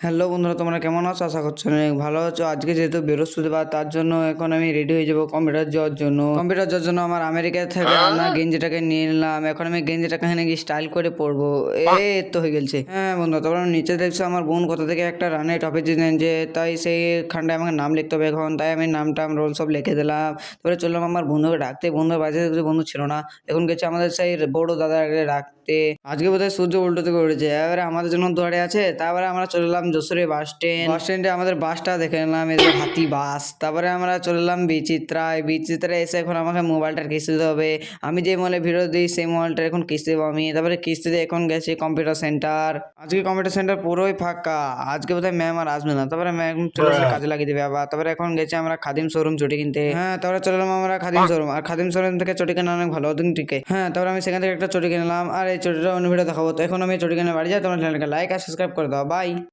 Hello বন্ধুরা, তোমরা কেমন আছো? আশা করছ অনেক ভালো আছো। আজকে যেহেতু বৃহস্পতিবার, তার জন্য এখন আমি রেডি হয়ে যাব কম্পিউটার যাওয়ার জন্য। কম্পিউটার যাওয়ার জন্য আমার আমেরিকা থেকে আনা গেঞ্জিটাকে নিয়ে নিলাম। এখন আমি গেঞ্জিটাকে এখানে গিয়ে স্টাইল করে পরবো। এ তো হয়ে গেছে হ্যাঁ বন্ধু আমি নিচে দেখছ আমার বোন কোথা থেকে একটা রানে টপে যে তাই সেই খানটায় আমাকে নাম লিখতে হবে এখন। তাই আমি নাম টাম রোল সব লিখে দিলাম। তারপরে চললাম আমার বন্ধুকে ডাকতে। বন্ধুর বাজে বন্ধু ছিল না। এখন গেছে আমাদের সেই বড় দাদাকে ডাকতে আজকে বোধহয় সূর্য উল্টো থেকে উঠেছে। এবারে আমাদের জন্য দুয়ারে আছে। তারপরে আমরা চলে এলাম যশোরে বাস স্ট্যান্ড। বাস স্ট্যান্ডে আমাদের বাসটা দেখে নিলাম এই যে হাতি বাস। তারপরে আমরা চলে এলাম বিচিত্রায়। বিচিত্রায় এসে এখন আমাকে মোবাইলটার কিস্তি দিতে হবে। আমি যে মলে ভিডিও দিই সেই মোবাইলটা এখন কিস্তি দেবো আমি। তারপরে কিস্তি দিয়ে এখন গেছি কম্পিউটার সেন্টার আজকে কম্পিউটার সেন্টার পুরোই ফাঁকা। আজকে বোধহয় ম্যাম আর আসবে না। তারপরে ম্যাম চলে এসে কাজে লাগিয়ে দেবে আবার। তারপরে এখন গেছি আমরা খাদিম শোরুম চটি কিনতে। হ্যাঁ তারপরে চলে এলাম আমরা খাদিম শোরুম আর খাদিম শোরুম থেকে চটি কেনা অনেক ভালো। দিন টিকে হ্যাঁ তারপরে আমি সেখান থেকে একটা চটি কিনলাম। আর চটিটা অন্য ভিডিও দেখাবো। তো এখন আমি চটি বাড়ি যাই, তোমার চ্যানেলকে লাইক আর সাবস্ক্রাইব করে দাও। বাই